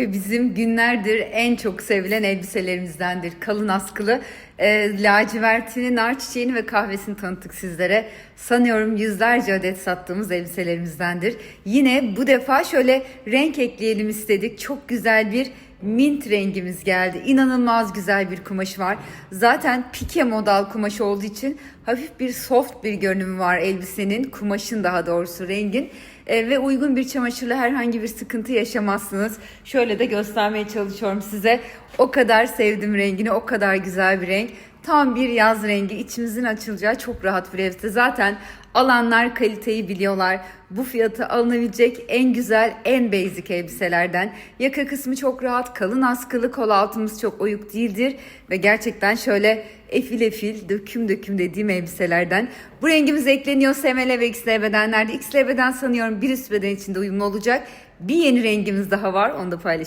Ve Bizim günlerdir en çok sevilen elbiselerimizdendir. Kalın askılı e, lacivertini, nar çiçeğini ve kahvesini tanıttık sizlere. Sanıyorum yüzlerce adet sattığımız elbiselerimizdendir. Yine bu defa şöyle renk ekleyelim istedik. Çok güzel bir mint rengimiz geldi. İnanılmaz güzel bir kumaşı var. Zaten pike modal kumaş olduğu için hafif bir soft bir görünümü var elbisenin. Kumaşın daha doğrusu rengin. E, ve uygun bir çamaşırla herhangi bir sıkıntı yaşamazsınız. Şöyle de göstermeye çalışıyorum size. O kadar sevdim rengini, o kadar güzel bir renk. Tam bir yaz rengi, içimizin açılacağı çok rahat bir elbise. Zaten alanlar kaliteyi biliyorlar. Bu fiyata alınabilecek en güzel, en basic elbiselerden. Yaka kısmı çok rahat, kalın askılı, kol altımız çok oyuk değildir. Ve gerçekten şöyle efil efil, döküm döküm dediğim elbiselerden. Bu rengimiz ekleniyor SML ve XL bedenlerde. XL beden sanıyorum bir üst beden içinde uyumlu olacak. Bir yeni rengimiz daha var, onu da paylaşalım.